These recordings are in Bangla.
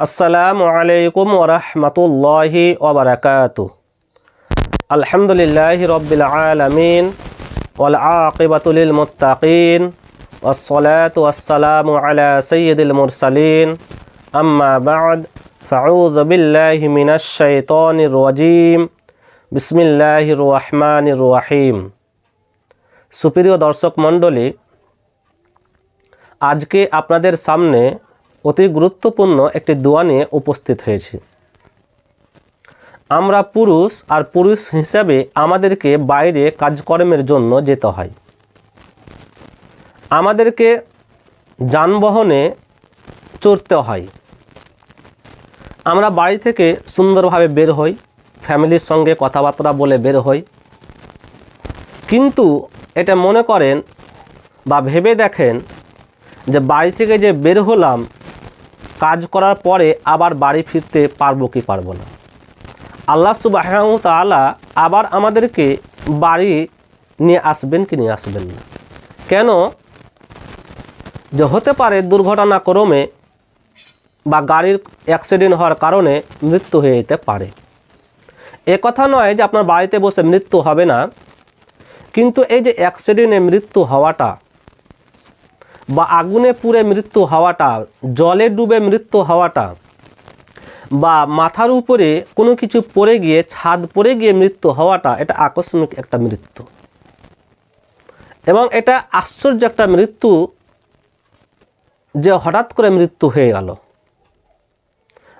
আসসালামু আলাইকুম ওরহমতুল্লাহি ওবরাকাতু আলহামদুলিল্লাহ রব্বিল আলমিন والعاقبة للمتقين والصلاة والسلام على سيد المرسلين أما بعد فأعوذ بالله من الشيطان الرجيم بسم الله الرحمن الرحيم সুপ্রিয় দর্শক মণ্ডলী আজকে আপনাদের সামনে অতি গুরুত্বপূর্ণ একটি দোয়া নিয়ে উপস্থিত হয়েছি। আমরা পুরুষ আর পুরুষ হিসাবে আমাদেরকে বাইরে কাজকর্মের জন্য যেতে হয়। আমাদেরকে যানবাহনে চড়তে হয়। আমরা বাড়ি থেকে সুন্দরভাবে বের হই, ফ্যামিলির সঙ্গে কথাবার্তা বলে বের হই। কিন্তু এটা মনে করেন বা ভেবে দেখেন যে বাড়ি থেকে যে বের হলাম কাজ করার পরে আবার বাড়ি ফিরতে পারব কি পারব না। আল্লাহ সুবাহ তালা আবার আমাদেরকে বাড়ি নিয়ে আসবেন কি নিয়ে আসবেন না। কেন? যে হতে পারে দুর্ঘটনা ক্রমে বা গাড়ির অ্যাক্সিডেন্ট হওয়ার কারণে মৃত্যু হয়ে যেতে পারে। এ কথা নয় যে আপনার বাড়িতে বসে মৃত্যু হবে না, কিন্তু এই যে অ্যাক্সিডেন্টে মৃত্যু হওয়াটা বা আগুনে পুড়ে মৃত্যু হওয়াটা, জলে ডুবে মৃত্যু হওয়াটা, বা মাথার উপরে কোনো কিছু পড়ে গিয়ে, ছাদ পড়ে গিয়ে মৃত্যু হওয়াটা, এটা আকস্মিক একটা মৃত্যু। এবং এটা আশ্চর্য একটা মৃত্যু যে হঠাৎ করে মৃত্যু হয়ে গেল।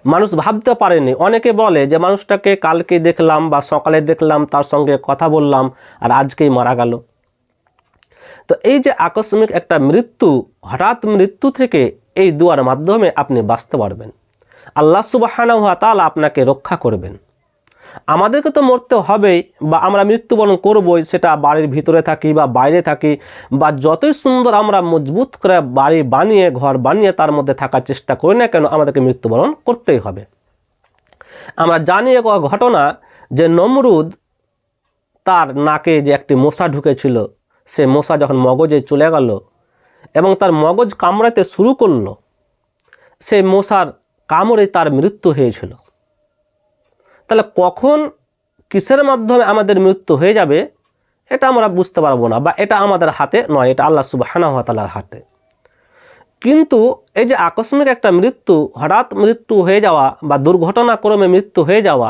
মানুষ ভাবতে পারেনি। অনেকে বলে যে মানুষটাকে কালকে দেখলাম বা সকালে দেখলাম, তার সঙ্গে কথা বললাম আর আজকেই মারা গেল। তো এই যে আকস্মিক একটা মৃত্যু, হঠাৎ মৃত্যু থেকে এই দুয়ার মাধ্যমে আপনি বাঁচতে পারবেন। আল্লাহ সুবাহানা তালা আপনাকে রক্ষা করবেন। আমাদেরকে তো মরতে হবেই বা আমরা মৃত্যুবরণ করবই, সেটা বাড়ির ভিতরে থাকি বা বাইরে থাকি বা যতই সুন্দর আমরা মজবুত করে বাড়ি বানিয়ে, ঘর বানিয়ে তার মধ্যে থাকার চেষ্টা করি না কেন, আমাদেরকে মৃত্যুবরণ করতেই হবে। আমরা জানি এক ঘটনা যে নমরুদ তার নাকে যে একটি মশা ঢুকেছিল সে মশা যখন মগজে চলে গেল এবং তার মগজ কামড়াতে শুরু করল সেই মশার কামড়ে তার মৃত্যু হয়েছিল। তাহলে কখন, কিসের মাধ্যমে আমাদের মৃত্যু হয়ে যাবে, এটা আমরা বুঝতে পারব না বা এটা আমাদের হাতে নয়, এটা আল্লাহ সুবাহানাহতালার হাতে। কিন্তু এই যে আকস্মিক একটা মৃত্যু, হঠাৎ মৃত্যু হয়ে যাওয়া বা দুর্ঘটনাক্রমে মৃত্যু হয়ে যাওয়া,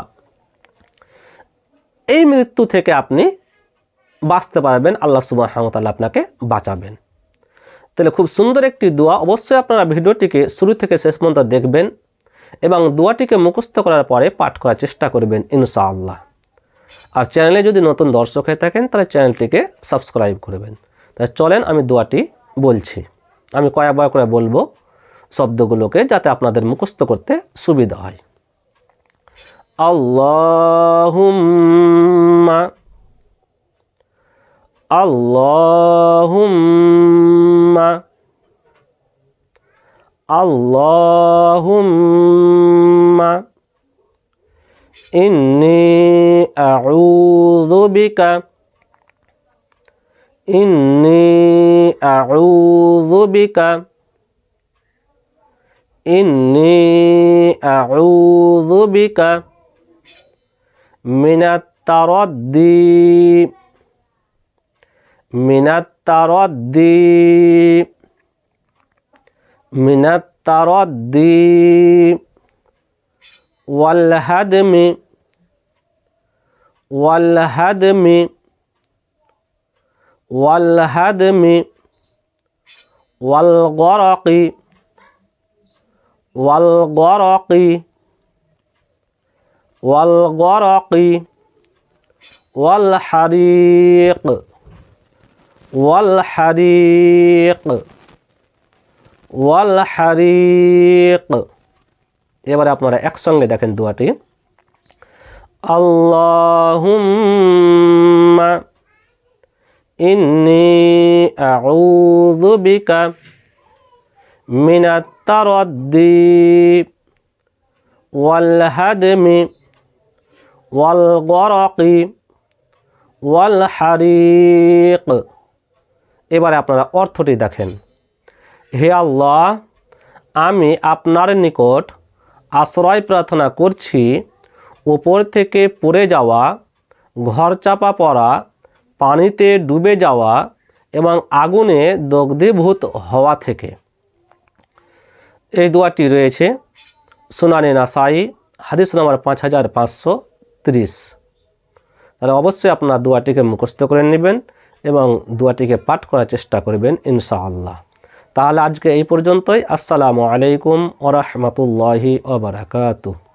এই মৃত্যু থেকে আপনি বাঁচতে পারবেন, আল্লাহ সুবাহামতাল্লাহ আপনাকে বাঁচাবেন। তাহলে খুব সুন্দর একটি দোয়া। অবশ্যই আপনারা ভিডিওটিকে শুরু থেকে শেষ পর্যন্ত দেখবেন এবং দোয়াটিকে মুখস্থ করার পরে পাঠ করার চেষ্টা করবেন, ইনশাআল্লাহ। আর চ্যানেলে যদি নতুন দর্শক হয়ে থাকেন, তাহলে চ্যানেলটিকে সাবস্ক্রাইব করবেন। তাহলে চলেন আমি দোয়াটি বলছি। আমি কয়েকবার করে বলব শব্দগুলোকে যাতে আপনাদের মুখস্থ করতে সুবিধা হয়। আল্লাহুম্মা اللهم اللهم إني أعوذ بك إني أعوذ بك إني أعوذ بك من التردي من التردي من التردي والهدم والهدم والهدم والغرق والغرق والغرق والحريق. ওয়ালহারিক ওয়ালহারিক এবারে আপনারা একসঙ্গে দেখেন দোয়াটি। আল্লাহুম্মা ইন্নি আউযু বিকা মিনাত তারাদ্দি ওয়াল হাদমি ওয়াল গরকি ওয়াল হারিক। এবারে আপনারা অর্থটি দেখেন। হে আল্লাহ, আমি আপনার নিকট আশ্রয় প্রার্থনা করছি ওপর থেকে পড়ে যাওয়া, ঘর চাপা পড়া, পানিতে ডুবে যাওয়া এবং আগুনে দগ্ধীভূত হওয়া থেকে। এই দোয়াটি রয়েছে সুনানি নাসাই, হাদিস নম্বর পাঁচ হাজার পাঁচশো তিরিশ। তাহলে অবশ্যই আপনার দোয়াটিকে মুখস্থ করে নেবেন। এবং দোয়াটিকে পাঠ করার চেষ্টা করবেন, ইনশাআল্লাহ। তাহলে আজকে এই পর্যন্তই। আসসালামু আলাইকুম ওরহমতুল্লাহি ওবরাকাতুহ